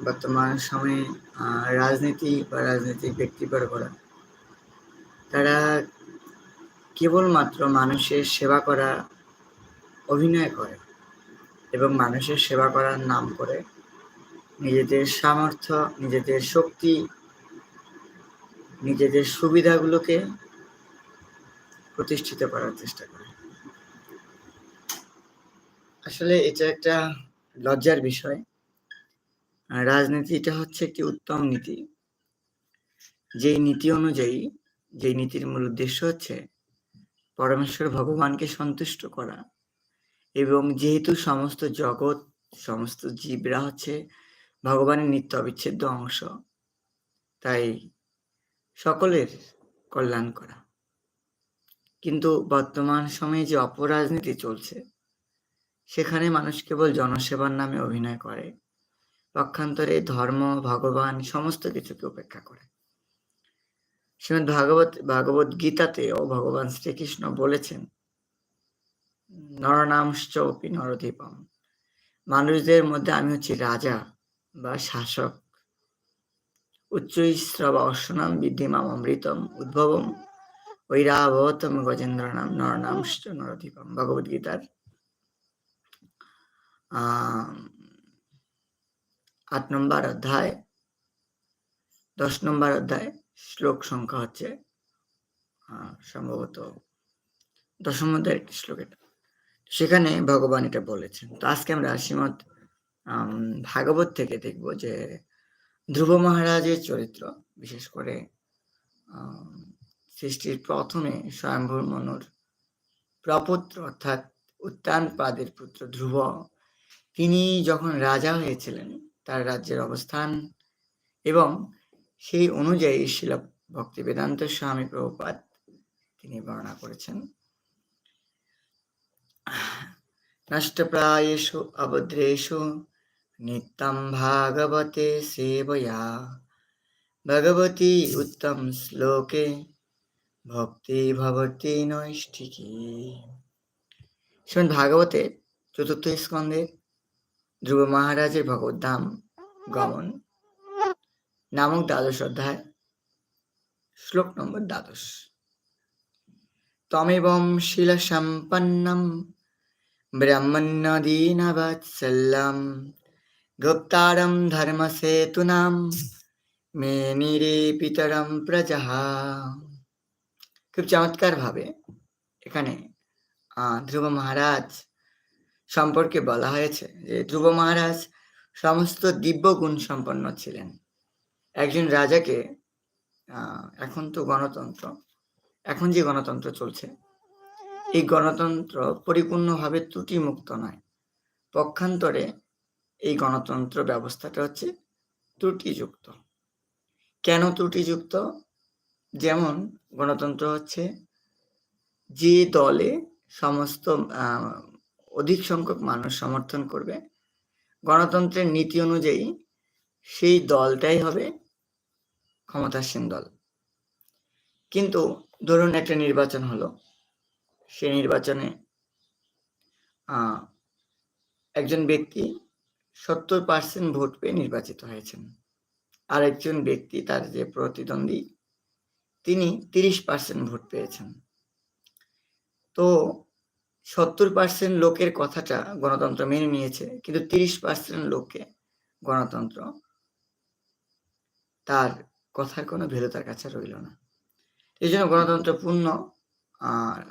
বর্তমান সময়ে রাজনীতি বা রাজনৈতিক ব্যক্তিবর্গরা তারা কেবলমাত্র মানুষের সেবা করা, অভিনয় করে এবং মানুষের সেবা করার নাম করে নিজেদের সামর্থ্য, নিজেদের শক্তি, নিজেদের সুবিধাগুলোকে প্রতিষ্ঠিত করার চেষ্টা করে। আসলে এটা একটা লজ্জার বিষয়। রাজনীতিটা হচ্ছে একটি উত্তম নীতি। যেই নীতি অনুযায়ী, যেই নীতির মূল উদ্দেশ্য হচ্ছে পরমেশ্বর ভগবানকে সন্তুষ্ট করা এবং যেহেতু সমস্ত জগৎ, সমস্ত জীবরা হচ্ছে ভগবানের নিত্য অবিচ্ছেদ্য অংশ, তাই সকলের কল্যাণ করা। কিন্তু বর্তমান সময়ে যে অপরাজনীতি চলছে, সেখানে মানুষ কেবল জনসেবার নামে অভিনয় করে। পক্ষান্তরে ধর্ম, ভগবান, সমস্ত কিছুকে উপেক্ষা করে। শ্রীমদ ভাগবত ভাগবত গীতাতেও ভগবান শ্রীকৃষ্ণ বলেছেন, নরনামশ্চ অপি নরদীপম মানুষদের মধ্যে আমি হচ্ছি রাজা বা শাসক। উচ্চ শ্রব অশ্বনাম বিদ্ধিমাম অমৃতম উদ্ভবম। ঐরাবতম গজেন্দ্র নাম নরনামশ্চ নরদীপম ভগবদ গীতার, আহ আট নম্বর অধ্যায়, দশ নম্বর অধ্যায় শ্লোক সংখ্যা হচ্ছে সম্ভবত দশম অধ্যায়ের একটি শ্লোক এটা। সেখানে ভগবান এটা বলেছেন। তো আজকে আমরা শ্রীমদ ভাগবত থেকে দেখব যে ধ্রুব মহারাজের চরিত্র, বিশেষ করে সৃষ্টির প্রথমে স্বয়ম্ভুর মনুর প্রপুত্র অর্থাৎ উত্তান পাদের পুত্র ধ্রুব, তিনি যখন রাজা হয়েছিলেন তার রাজ্যের অবস্থান এবং সেই অনুযায়ী শিল ভক্তি বেদান্ত স্বামী প্রভুপাদ তিনি বর্ণনা করেছেন। নষ্টপ্রায়েষু অভদ্রেষু নিত্যম ভাগবতে সেবয়া। ভগবতী উত্তম শ্লোকে ভক্তি ভবতি নৈষ্ঠিকী। শ্রীমদ ভাগবতের চতুর্থ স্কন্ধে ধ্রুব মহারাজের ভগবদ্ধাম গমন, নামক দ্বাদশ অধ্যায়, শ্লোক নম্বর দ্বাদশ। তমেবং শিল সম্পন্নম ব্রহ্মণ্যদীনবৎসল্যম গুপ্তারম ধর্মসেতুনাম মে নিরে পিতরম প্রজহ খুব চমৎকার ভাবে এখানে ধ্রুব মহারাজ সম্পর্কে বলা হয়েছে যে ধ্রুব মহারাজ সমস্ত দিব্য গুণ সম্পন্ন ছিলেন। একজন রাজাকে এখন তো গণতন্ত্র, এখন যে গণতন্ত্র চলছে, এই গণতন্ত্র পরিপূর্ণভাবে ত্রুটিমুক্ত নয়। পক্ষান্তরে এই গণতন্ত্র ব্যবস্থাটা হচ্ছে ত্রুটিযুক্ত। কেন ত্রুটিযুক্ত? যেমন গণতন্ত্র হচ্ছে যে দলে সমস্ত অধিক সংখ্যক মানুষ সমর্থন করবে। গণতন্ত্রের নীতি অনুযায়ী সেই দলটাই হবে ক্ষমতাসীন দল। কিন্তু ধরুন একটা নির্বাচন হলো, সেই নির্বাচনে একজন ব্যক্তি সত্তর পার্সেন্ট ভোট পেয়ে নির্বাচিত হয়েছেন। আর একজন ব্যক্তি তার যে প্রতিদ্বন্দ্বী, তিনি তিরিশ পার্সেন্ট ভোট পেয়েছেন। তো সত্তর পার্সেন্ট লোকের কথাটা গণতন্ত্র মেনে নিয়েছে, কিন্তু তিরিশ পার্সেন্ট লোককে গণতন্ত্র তার কথার কোনো ভ্যালু তার কাছে রইল না। এই জন্য গণতন্ত্র পূর্ণ আর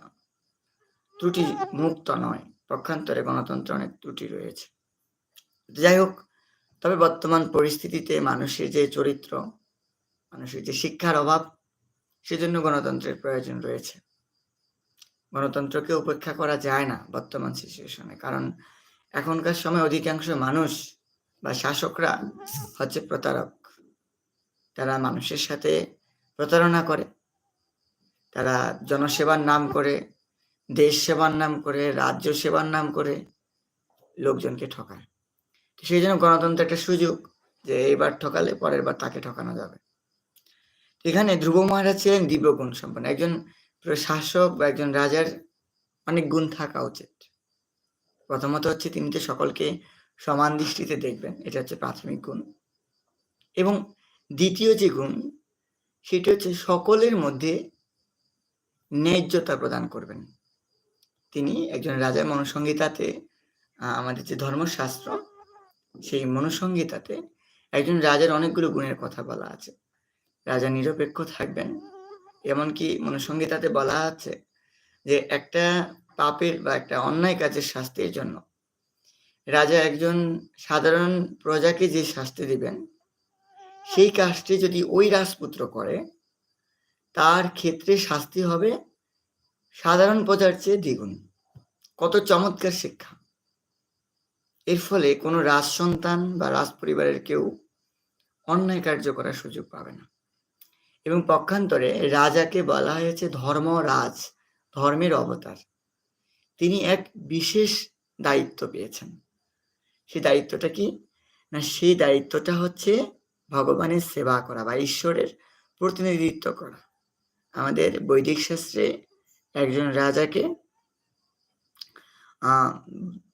ত্রুটি মুক্ত নয়, পক্ষান্তরে গণতন্ত্র অনেক ত্রুটি রয়েছে। যাই হোক, তবে বর্তমান পরিস্থিতিতে মানুষের যে চরিত্র, মানুষের যে শিক্ষার অভাব, সেজন্য গণতন্ত্রের প্রয়োজন রয়েছে। গণতন্ত্রকে উপেক্ষা করা যায় না বর্তমান সিচুয়েশনে কারণ এখনকার সময় অধিকাংশ মানুষ বা শাসকরা হচ্ছে প্রতারক। তারা মানুষের সাথে প্রতারণা করে। তারা জনসেবার নাম করে, দেশ সেবার নাম করে, রাজ্য সেবার নাম করে লোকজনকে ঠকায়। সেই জন্য গণতন্ত্র একটা সুযোগ যে এইবার ঠকালে পরের বার তাকে ঠকানো যাবে। এখানে ধ্রুব মহারাজ ছিলেন দিব্য গুণ সম্পন্ন। একজন শাসক বা একজন রাজার অনেক গুণ থাকা উচিত। প্রথমত হচ্ছে তিনি তো সকলকে সমান দৃষ্টিতে দেখবেন, এটা হচ্ছে প্রাথমিক গুণ। এবং দ্বিতীয় যে গুণ, সেটি হচ্ছে সকলের মধ্যে ন্যায্যতা প্রদান করবেন। তিনি একজন রাজার মনুসংহিতাতে আমাদের যে ধর্মশাস্ত্র, সেই মনুসংহিতাতে একজন রাজার অনেকগুলো গুণের কথা বলা আছে। রাজা নিরপেক্ষ থাকবেন এমনকি মনুসংহিতাতে বলা আছে যে একটা পাপের বা একটা অন্যায় কাজের শাস্তির জন্য। রাজা একজন সাধারণ প্রজাকে যে শাস্তি দিবেন, সেই কাজটি যদি ওই রাজপুত্র করে, তার ক্ষেত্রে শাস্তি হবে সাধারণ প্রজার চেয়ে দ্বিগুণ। কত চমৎকার শিক্ষা। এর ফলে কোনো রাজ সন্তান বা রাজ পরিবারের কেউ অন্যায় কার্য করার সুযোগ পাবে না। এবং পক্ষান্তরে রাজাকে বলা হয়েছে ধর্মরাজ ধর্মের অবতার। তিনি এক বিশেষ দায়িত্ব পেয়েছেন। সেই দায়িত্বটা কি? না সেই দায়িত্বটা হচ্ছে ভগবানের সেবা করা বা ঈশ্বরের প্রতিনিধিত্ব করা। আমাদের বৈদিক শাস্ত্রে একজন রাজাকে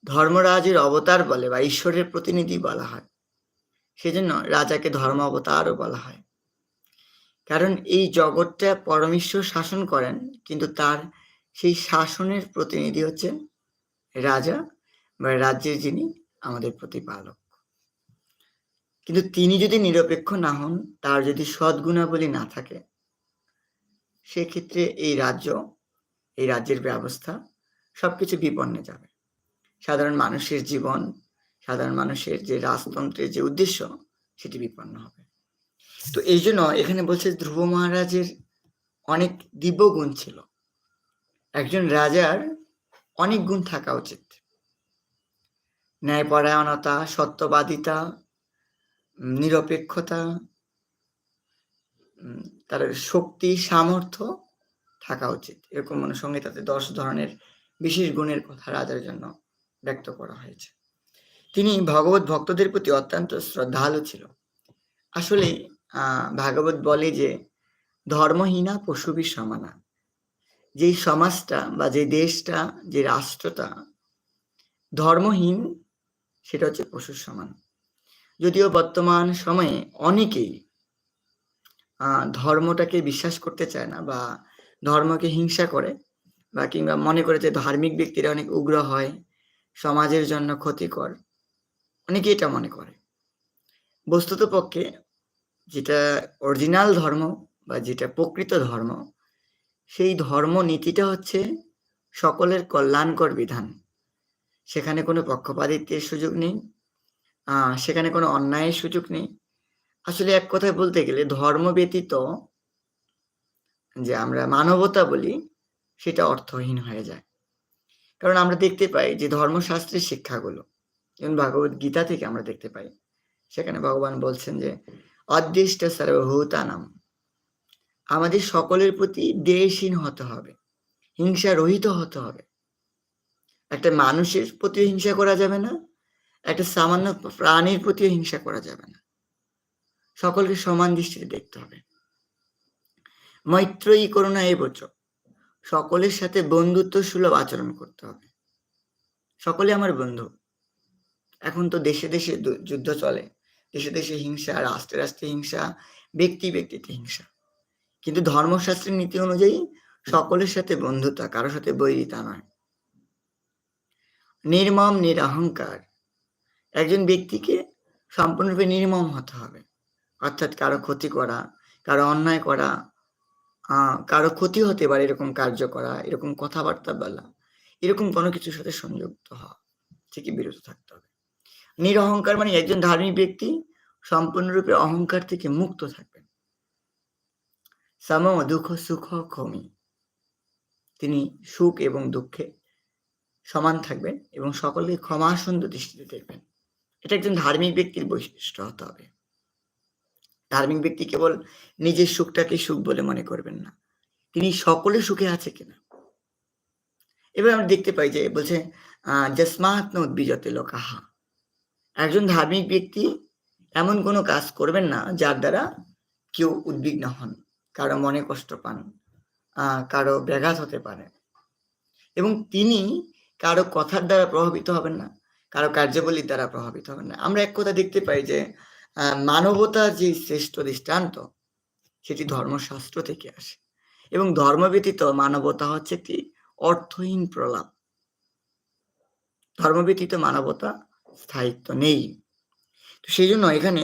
ধর্মরাজের অবতার বলে বা ঈশ্বরের প্রতিনিধি বলা হয়। সেজন্য রাজাকে ধর্ম অবতারও বলা হয়। কারণ এই জগৎটা পরমেশ্বর শাসন করেন, কিন্তু তার সেই শাসনের প্রতিনিধি হচ্ছে রাজা বা রাজ্যের যিনি আমাদের প্রতিপালক। কিন্তু তিনি যদি নিরপেক্ষ না হন, তার যদি সদ্গুণাবলী না থাকে, সেক্ষেত্রে এই রাজ্য, এই রাজ্যের ব্যবস্থা সবকিছু বিপন্নে যাবে। সাধারণ মানুষের জীবন, সাধারণ মানুষের যে রাজতন্ত্রের যে উদ্দেশ্য, সেটি বিপন্ন হবে। তো এই জন্য এখানে বলছে ধ্রুব মহারাজের অনেক দিব্য গুণ ছিল। একজন রাজার অনেক গুণ থাকা উচিত। ন্যায়পরায়ণতা, সত্যবাদিতা নিরপেক্ষতা তার শক্তি, সামর্থ্য থাকা উচিত। এরকম মানে সংহিতাতে দশ ধরনের বিশেষ গুণের কথা রাজার জন্য ব্যক্ত করা হয়েছে। তিনি ভগবত ভক্তদের প্রতি অত্যন্ত শ্রদ্ধালু ছিল। আসলে ভাগবত বলে যে, ধর্মহীনা পশুবির সমানা। যেই সমাজটা বা যে দেশটা, যে রাষ্ট্রটা, ধর্মহীন, সেটা হচ্ছে পশুর সমান। যদিও বর্তমান সময়ে অনেকেই ধর্মটাকে বিশ্বাস করতে চায় না বা ধর্মকে হিংসা করে বা কিংবা মনে করে যে ধার্মিক ব্যক্তিরা অনেক উগ্র হয়, সমাজের জন্য ক্ষতিকর অনেকে এটা মনে করে। বস্তুত পক্ষে যেটা অরিজিনাল ধর্ম বা যেটা প্রকৃত ধর্ম, সেই ধর্ম নীতিটা হচ্ছে সকলের কল্যাণকর বিধান। সেখানে কোনো পক্ষপাতিত্বের সুযোগ নেই সেখানে কোনো অন্যায়ের সুযোগ নেই। আসলে এক কথায় বলতে গেলে ধর্ম ব্যতীত যে আমরা মানবতা বলি, সেটা অর্থহীন হয়ে যায়। কারণ আমরা দেখতে পাই যে ধর্মশাস্ত্রের শিক্ষাগুলো, যেমন ভগবত গীতা থেকে আমরা দেখতে পাই। সেখানে ভগবান বলছেন যে অদৃষ্ট সর্বভূতানাম আমাদের সকলের প্রতি দেশহীন হতে হবে হিংসা রহিত হতে হবে। একটা মানুষের প্রতিও হিংসা করা যাবে না, একটা সামান্য প্রাণীর প্রতিও হিংসা করা যাবে না। সকলকে সমান দৃষ্টিতে দেখতে হবে। মৈত্রী করুণা এই বছর সকলের সাথে বন্ধুত্ব সুলভ আচরণ করতে হবে। সকলে আমার বন্ধু, এখন তো দেশে দেশে যুদ্ধ চলে। দেশে দেশে হিংসা, রাষ্ট্রে রাষ্ট্রে হিংসা, ব্যক্তি ব্যক্তিতে হিংসা। কিন্তু ধর্মশাস্ত্রের নীতি অনুযায়ী সকলের সাথে বন্ধুতা কারোর সাথে বৈরিতা নয়। নির্মম, নিরহংকার। একজন ব্যক্তিকে সম্পূর্ণরূপে নির্মম হতে হবে। অর্থাৎ কারও ক্ষতি করা, কারও অন্যায় করা কারও ক্ষতি হতে পারে এরকম কার্য করা, এরকম কথাবার্তা বলা, এরকম কোনো কিছুর সাথে সংযুক্ত হওয়া। থেকে বিরত থাকতে হবে। নিরহংকার মানে একজন ধার্মিক ব্যক্তি সম্পূর্ণরূপে অহংকার থেকে মুক্ত থাকবেন। সাম দুঃখ সুখ ক্ষমি। তিনি সুখ এবং দুঃখে সমান থাকবেন এবং সকলকে ক্ষমা সুন্দর দৃষ্টিতে দেখবেন। এটা একজন ধার্মিক ব্যক্তির বৈশিষ্ট্য হতে হবে। ধার্মিক ব্যক্তি কেবল নিজের সুখটাকে সুখ বলে মনে করবেন না। তিনি সকলে সুখে আছে কিনা? এবার আমরা দেখতে পাই যে বলছে জসমাত উদ্বিজতে লোকাহা। একজন ধার্মিক ব্যক্তি এমন কোনো কাজ করবেন না যার দ্বারা কেউ উদ্বিগ্ন হন, কারও মনে কষ্ট পান কারও ব্যাঘাত হতে পারে। এবং তিনি কারও কথার দ্বারা প্রভাবিত হবেন না, কারও কার্যাবলীর দ্বারা প্রভাবিত হবেন না। আমরা এক কথা দেখতে পাই যে মানবতার যে শ্রেষ্ঠ দৃষ্টান্ত, সেটি ধর্মশাস্ত্র থেকে আসে। এবং ধর্ম ব্যতীত মানবতা হচ্ছে একটি অর্থহীন প্রলাপ। ধর্ম ব্যতীত মানবতা স্থায়িত্ব নেই। তো সেই জন্য এখানে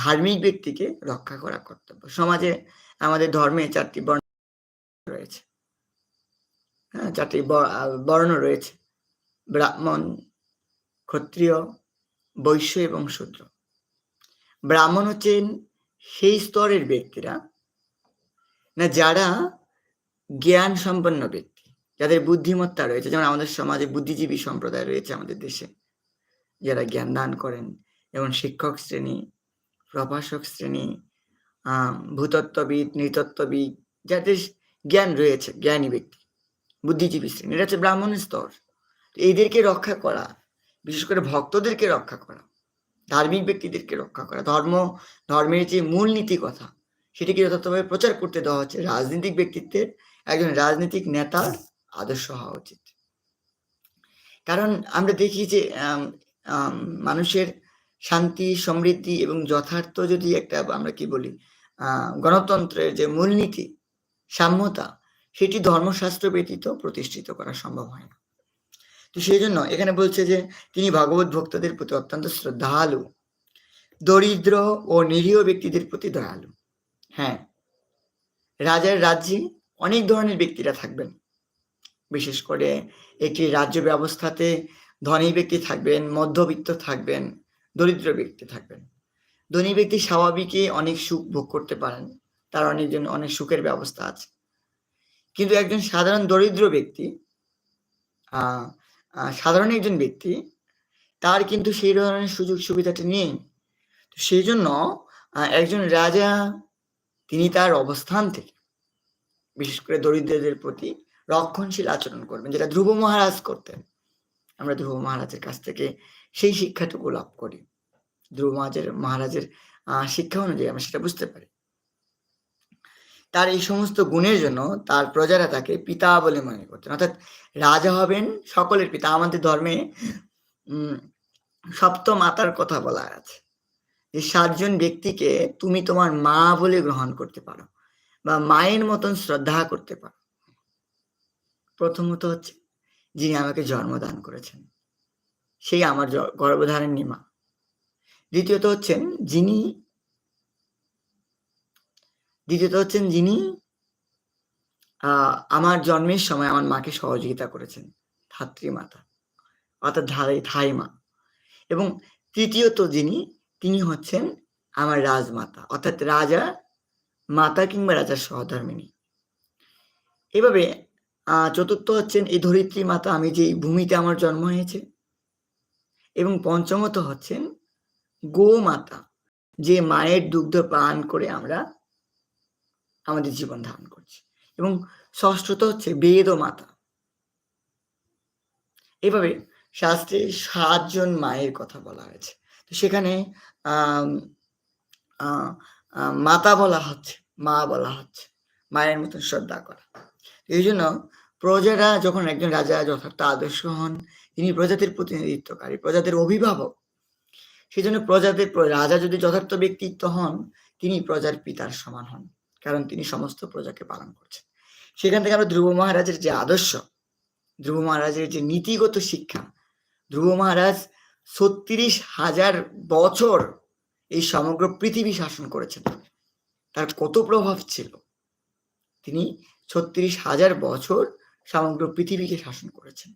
ধার্মিক ব্যক্তিকে রক্ষা করা কর্তব্য। সমাজে আমাদের ধর্মে চারটি বর্ণ রয়েছে। হ্যাঁ চারটি বর্ণ রয়েছে। ব্রাহ্মণ, ক্ষত্রিয়, বৈশ্য এবং শূদ্র। ব্রাহ্মণ হচ্ছেন সেই স্তরের ব্যক্তিরা না যারা জ্ঞান সম্পন্ন ব্যক্তি, যাদের বুদ্ধিমত্তা রয়েছে। যেমন আমাদের সমাজে বুদ্ধিজীবী সম্প্রদায় রয়েছে আমাদের দেশে। যারা জ্ঞান দান করেন, যেমন শিক্ষক শ্রেণি, প্রভাষক শ্রেণি ভূতত্ত্ববিদ, নৃতত্ত্ববিদ, যাদের জ্ঞান রয়েছে, জ্ঞানী ব্যক্তি, বুদ্ধিজীবী শ্রেণি, এটা হচ্ছে ব্রাহ্মণ স্তর। এদেরকে রক্ষা করা, বিশেষ করে ভক্তদেরকে রক্ষা করা, ধার্মিক ব্যক্তিদেরকে রক্ষা করা, ধর্ম, ধর্মের যে মূলনীতি কথা, সেটিকে যথার্থভাবে প্রচার করতে দেওয়া হচ্ছে। রাজনৈতিক ব্যক্তিত্বের একজন রাজনৈতিক নেতার আদর্শ হওয়া উচিত। কারণ আমরা দেখি যে মানুষের শান্তি, সমৃদ্ধি এবং যথার্থ যদি একটা আমরা কি বলি গণতন্ত্রের যে মূলনীতি, সাম্যতা, সেটি ধর্মশাস্ত্র ব্যতীত প্রতিষ্ঠিত করা সম্ভব হয় না। তো সেই জন্য এখানে বলছে যে তিনি ভগবত ভক্তদের প্রতি অত্যন্ত শ্রদ্ধালু, দরিদ্র ও নিরীহ ব্যক্তিদের প্রতি দয়ালু। হ্যাঁ রাজার রাজ্যে অনেক ধরনের ব্যক্তিরা থাকবেন। বিশেষ করে একটি রাজ্য ব্যবস্থাতে ধনী ব্যক্তি থাকবেন, মধ্যবিত্ত থাকবেন, দরিদ্র ব্যক্তি থাকবেন। ধনী ব্যক্তি স্বাভাবিকই অনেক সুখ ভোগ করতে পারেন, তার অনেকজন অনেক সুখের ব্যবস্থা আছে। কিন্তু একজন সাধারণ দরিদ্র ব্যক্তি সাধারণ একজন ব্যক্তি, তার কিন্তু সেই ধরনের সুযোগ সুবিধাটা নেই। তো সেই জন্য একজন রাজা, তিনি তার অবস্থান থেকে বিশেষ করে দরিদ্রদের প্রতি রক্ষণশীল আচরণ করবেন, যেটা ধ্রুব মহারাজ করতেন। আমরা ধ্রুব মহারাজের কাছ থেকে সেই শিক্ষাটুকু লাভ করি। ধ্রুব মহারাজের মহারাজের শিক্ষা অনুযায়ী আমরা সেটা বুঝতে পারি। তার এই সমস্ত গুণের জন্য তার প্রজারা তাকে পিতা বলে মনে করতেন। অর্থাৎ রাজা হবেন, সকলের পিতা, আমাদের ধর্মে সপ্ত মাতার কথা বলা আছে। যে সাতজন ব্যক্তিকে তুমি তোমার মা বলে গ্রহণ করতে পারো বা মায়ের মতন শ্রদ্ধা করতে পারো। প্রথমত হচ্ছে যিনি আমাকে জন্মদান করেছেন। সেই আমার গর্ভধারিণী মা দ্বিতীয়ত হচ্ছেন যিনি, দ্বিতীয়ত হচ্ছেন যিনি আমার জন্মের সময় আমার মাকে সহযোগিতা করেছেন, ধাত্রী মাতা, অর্থাৎ ধাই থাই মা এবং তৃতীয়ত যিনি, তিনি হচ্ছেন আমার রাজমাতা, অর্থাৎ রাজা মাতা কিংবা রাজার সহধর্মিনী। এভাবে চতুর্থ হচ্ছেন এই ধরিত্রী মাতা, আমি যে ভূমিতে আমার জন্ম হয়েছে। এবং পঞ্চমত হচ্ছেন গোমাতা যে মায়ের দুগ্ধ পান করে আমরা আমাদের জীবন ধারণ করছি। এবং ষষ্ঠত হচ্ছে বেদ মাতা। এভাবে শাস্ত্রে সাতজন মায়ের কথা বলা হয়েছে। তো সেখানে মাতা বলা হচ্ছে, মা বলা হচ্ছে, মায়ের মতন শ্রদ্ধা করা। এই জন্য প্রজারা যখন একজন রাজা যথার্থ আদর্শ হন, তিনি প্রজাদের প্রতিনিধিত্বকারী, প্রজাদের অভিভাবক। সেই জন্য প্রজাদের রাজা যদি যথার্থ ব্যক্তিত্ব হন, তিনি প্রজার পিতার সমান হন, কারণ তিনি সমস্ত প্রজাকে পালন করছেন। সেখান থেকে আমরা ধ্রুব মহারাজের যে আদর্শ, ধ্রুব মহারাজের যে নীতিগত শিক্ষা, ধ্রুব মহারাজ ছত্রিশ হাজার বছর এই সমগ্র পৃথিবী শাসন করেছেন। তার কত প্রভাব ছিল? তিনি ছত্রিশ হাজার বছর সমগ্র পৃথিবীকে শাসন করেছেন।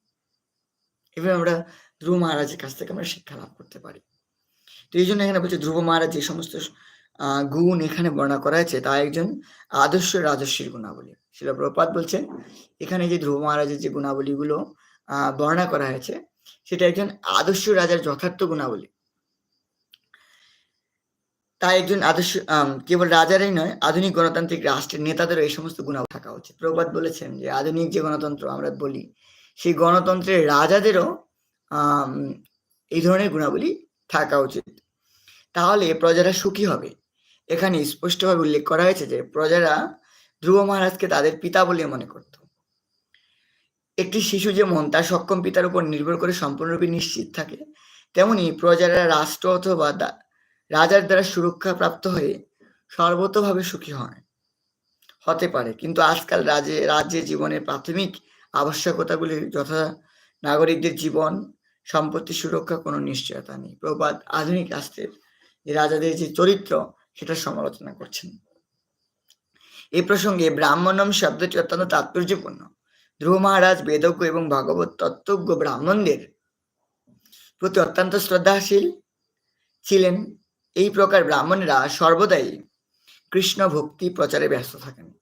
এভাবে আমরা ধ্রুব মহারাজের কাছ থেকে আমরা শিক্ষা লাভ করতে পারি। তো এই জন্য এখানে বলছে ধ্রুব মহারাজ যে সমস্ত গুণ এখানে বর্ণনা করা হয়েছে তা একজন আদর্শ রাজস্বীর গুণাবলী। শিল প্রপাত বলছেন, এখানে যে ধ্রুব মহারাজের যে গুণাবলীগুলো বর্ণনা করা হয়েছে, সেটা একজন আদর্শ রাজার যথার্থ গুণাবলী। তাই একজন আদর্শ কেবল রাজারই নয়, আধুনিক গণতান্ত্রিক রাষ্ট্রের নেতাদেরও এই সমস্ত গুণাবলী থাকা উচিত। প্রবাদ বলেছেন যে, আধুনিক যে গণতন্ত্র আমরা বলি, সেই গণতন্ত্রের রাজাদেরও এই ধরনের গুণাবলী থাকা উচিত। তাহলে প্রজারা সুখী হবে। এখানে স্পষ্টভাবে উল্লেখ করা হয়েছে যে, প্রজারা ধ্রুব মহারাজকে তাদের পিতা বলে মনে করত। একটি শিশু যেমন তার সক্ষম পিতার উপর নির্ভর করে সম্পূর্ণরূপে নিশ্চিত থাকে, তেমনি প্রজারা রাষ্ট্র অথবা রাজার দ্বারা সুরক্ষা প্রাপ্ত হয়ে সর্বতভাবে সুখী হয় হতে পারে, কিন্তু আজকাল রাজে রাজ্যে জীবনের প্রাথমিক আবশ্যকতাগুলির যথা নাগরিকদের জীবন, সম্পত্তি সুরক্ষা কোনো নিশ্চয়তা নেই। প্রবাদ আধুনিক রাষ্ট্রের যে রাজাদের যে চরিত্র, সেটা সমালোচনা করছেন। এই প্রসঙ্গে ব্রাহ্মণম শব্দটি অত্যন্ত তাৎপর্যপূর্ণ। ধ্রুব মহারাজ বেদজ্ঞ এবং ভগবত তত্ত্বজ্ঞ ব্রাহ্মণদের প্রতি অত্যন্ত শ্রদ্ধাশীল ছিলেন। এই প্রকার ব্রাহ্মণেরা সর্বদাই কৃষ্ণ ভক্তি প্রচারে ব্যস্ত থাকেন।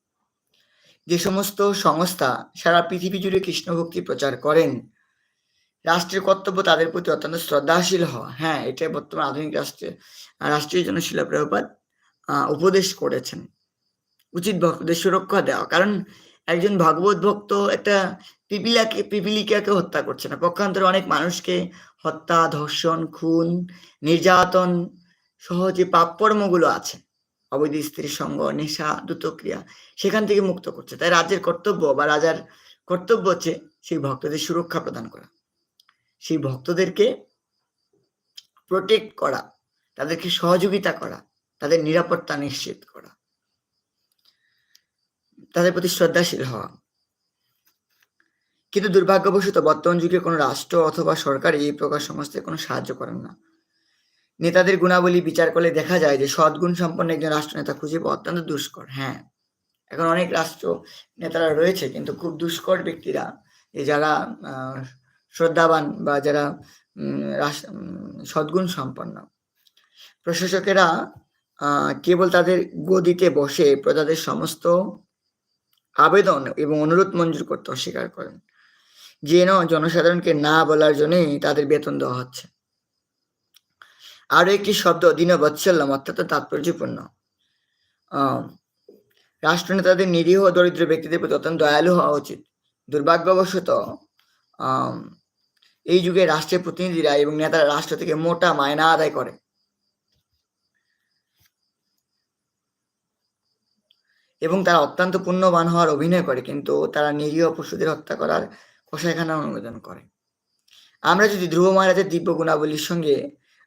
যে সমস্ত সংস্থা সারা পৃথিবী জুড়ে কৃষ্ণ ভক্তি প্রচার করেন, রাষ্ট্রের কর্তব্য তাদের প্রতি অত্যন্ত শ্রদ্ধাশীল হওয়া। হ্যাঁ এটা বর্তমান আধুনিক রাষ্ট্রে রাষ্ট্রের জন্য শিলা প্রভুপাত উপদেশ করেছেন। উচিত ভক্তদের সুরক্ষা দেওয়া। কারণ একজন ভগবত ভক্ত একটা পিপিলাকে, পিপিলিকাকে হত্যা করছে না। পক্ষান্তরে অনেক মানুষকে হত্যা, ধর্ষণ, খুন, নির্যাতন সহ যে পাপকর্মগুলো আছে। অবৈধ স্ত্রীর সঙ্গ, নেশা, দ্রুতক্রিয়া সেখান থেকে মুক্ত করছে। তাই রাজ্যের কর্তব্য বা রাজার কর্তব্য হচ্ছে সেই ভক্তদের সুরক্ষা প্রদান করা। সেই ভক্তদেরকে প্রোটেক্ট করা, তাদেরকে সহযোগিতা করা, তাদের নিরাপত্তা নিশ্চিত করা। তাদের প্রতি শ্রদ্ধাশীল হওয়া। কিন্তু দুর্ভাগ্যবশত বর্তমান যুগে কোনো রাষ্ট্র অথবা সরকার এই প্রকার সমস্যায় কোনো সাহায্য করেন না। নেতাদের গুণাবলী বিচার করলে দেখা যায় যে সদ্গুণ সম্পন্ন একজন রাষ্ট্রনেতা খুঁজে পাওয়া অত্যন্ত দুষ্কর হ্যাঁ। এখন অনেক রাষ্ট্র নেতারা রয়েছে কিন্তু খুব দুষ্কর ব্যক্তিরা যারা শ্রদ্ধাবান বা যারা সদ্গুণ সম্পন্ন। প্রশাসকেরা কেবল তাদের গদিতে বসে প্রজাদের সমস্ত আবেদন এবং অনুরোধ মঞ্জুর করতে অস্বীকার করেন। যেন জনসাধারণকে না বলার জন্যই তাদের বেতন দেওয়া হচ্ছে। আরও একটি শব্দ দীনবৎসল্যম অত্যন্ত তাৎপর্যপূর্ণ। রাষ্ট্রনেতাদের নিরীহ দরিদ্র ব্যক্তিদের প্রতি অত্যন্ত দয়ালু হওয়া উচিত। দুর্ভাগ্যবশত এই যুগে রাষ্ট্রের প্রতিনিধিরা এবং নেতারা রাষ্ট্র থেকে মোটা মায়না আদায় করে। এবং তারা অত্যন্ত পুণ্যবান হওয়ার অভিনয় করে, কিন্তু তারা নিরীহ পশুদের হত্যা করার কষাইখানা অনুমোদন করে। আমরা যদি ধ্রুব মহারাজের দিব্য গুণাবলীর সঙ্গে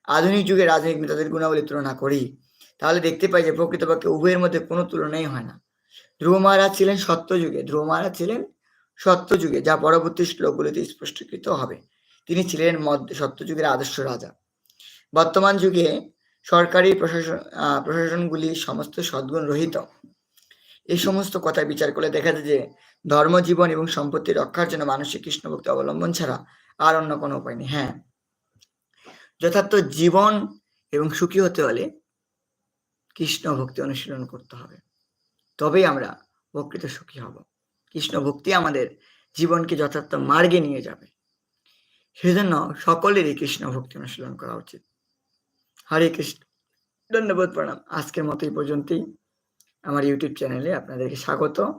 আধুনিক যুগে রাজনৈতিক নেতাদের গুণাবলী তুলনা করি, তাহলে দেখতে পাই যে প্রকৃতপক্ষে উভয়ের মধ্যে কোনো তুলনাই হয় না। ধ্রুব মহারাজ ছিলেন সত্য যুগে, ধ্রুব মহারাজ ছিলেন সত্য যুগে, যা পরবর্তী শ্লোকগুলিতে স্পষ্টকৃত হবে। তিনি ছিলেন মধ্য সত্য যুগের আদর্শ রাজা। বর্তমান যুগে সরকারি প্রশাসন প্রশাসনগুলি সমস্ত সদ্গুণ রহিত। এই সমস্ত কথা বিচার করলে দেখা যায় যে ধর্মজীবন এবং সম্পত্তি রক্ষার জন্য মানুষের কৃষ্ণ ভক্তি অবলম্বন ছাড়া আর অন্য কোনো উপায় নেই। হ্যাঁ। যথার্থ জীবন এবং সুখী হতে হলে কৃষ্ণ ভক্তি অনুশীলন করতে হবে। তবেই আমরা প্রকৃত সুখী হব। কৃষ্ণ ভক্তি আমাদের জীবনকে যথার্থ মার্গে নিয়ে যাবে। সেজন্য সকলেরই কৃষ্ণ ভক্তি অনুশীলন করা উচিত। হরে কৃষ্ণ। ধন্যবাদ, প্রণাম। আজকের মতো এই পর্যন্তই। আমার ইউটিউব চ্যানেলে আপনাদেরকে স্বাগত।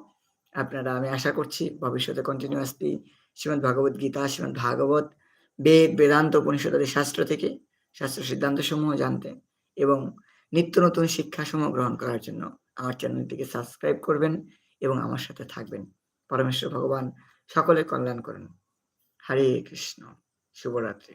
আপনারা আমি আশা করছি ভবিষ্যতে কন্টিনিউয়াসলি শ্রীমদ ভগবত গীতা, শ্রীমদ ভাগবত বেদ, বেদান্ত উপনিষদের শাস্ত্র থেকে শাস্ত্র সিদ্ধান্ত সমূহ জানতে এবং নিত্য নতুন শিক্ষাসমূহ গ্রহণ করার জন্য আমার চ্যানেলটিকে সাবস্ক্রাইব করবেন এবং আমার সাথে থাকবেন। পরমেশ্বর ভগবান সকলে কল্যাণ করেন। হরে কৃষ্ণ। শুভরাত্রি।